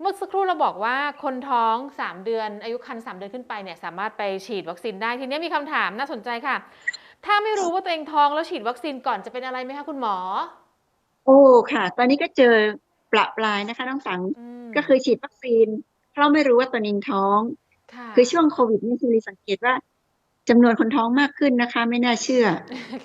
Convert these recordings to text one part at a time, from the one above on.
เมื่อสักครู่เราบอกว่าคนท้อง 3 เดือนอายุครรภ์3เดือนขึ้นไปเนี่ยสามารถไปฉีดวัคซีนได้ทีนี้มีคำถามน่าสนใจค่ะ ถ้าไม่รู้ว่าตัวเองท้องแล้วฉีดวัคซีนก่อนจะเป็นอะไรไหมคะคุณหมอ โอ้ค่ะ ตอนนี้ก็เจอประปรายนะคะน้องสังอืมก็คือฉีดวัคซีน เพราะไม่รู้ว่าตัวเองท้องค่ะคือช่วงโควิดนี่คือสังเกตว่าจำนวนคนท้องมากขึ้นนะคะ ไม่น่าเชื่อ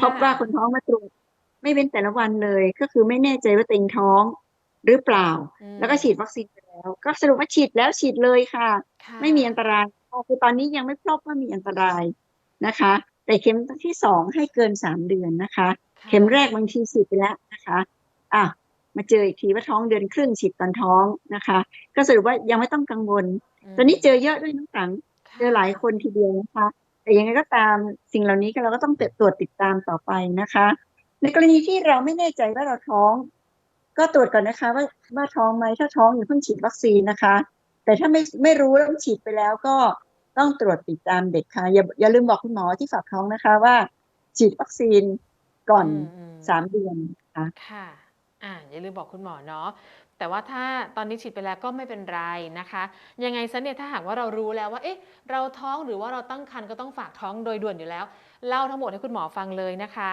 พบว่าคนท้องมาตรวจไม่เป็นแต่ละวันเลย ก็คือไม่แน่ใจว่าตัวเองท้องหรือเปล่าอืมแล้วก็ฉีดวัคซีนไป แล้วก็สรุปว่าฉีดแล้วฉีดเลยค่ะค่ะ ไม่มีอันตรายคือตอนนี้ยังไม่พบว่ามีอันตรายนะคะ แต่เข็มที่สองให้เกินสามเดือนนะคะค่ะเข็มแรกบางทีฉีดไปแล้วนะคะอะมาเจออีกทีว่าท้องเดือนครึ่งฉีดตอนท้องนะคะ ก็สรุปว่ายังไม่ต้องกังวลมตอนนี้เจอเยอะด้วยน้องสังค่ะเจอหลายคนทีเดียวนะคะ แต่ยังไงก็ตามสิ่งเหล่านี้ก็เราก็ต้องตรวจติดตามต่อไปนะคะ ในกรณีที่เราไม่แน่ใจว่าเราท้อง ก็ตรวจก่อนนะคะ ว่าว่าท้องไหมถ้าท้องอยู่าเพิ่งฉีดวัคซีนนะคะ แต่ถ้าไม่ไม่รู้แล้วฉีดไปแล้วก็ต้องตรวจติดตามเด็กค่ะอย่าอย่าลืมบอกคุณหมอที่ฝากท้องนะคะว่า ฉีดวัคซีนก่อนอืมสามเดือนนะคะค่ะอ่าอย่าลืมบอกคุณหมอเนาะแต่ว่าถ้าตอนนี้ฉีดไปแล้วก็ไม่เป็นไรนะคะ ยังไงซะเนี่ยถ้าหากว่าเรารู้แล้วว่าเอ๊ะเราท้องหรือว่าเราตั้งครรภ์ก็ต้องฝากท้องโดยด่วนอยู่แล้ว เล่าทั้งหมดให้คุณหมอฟังเลยนะคะ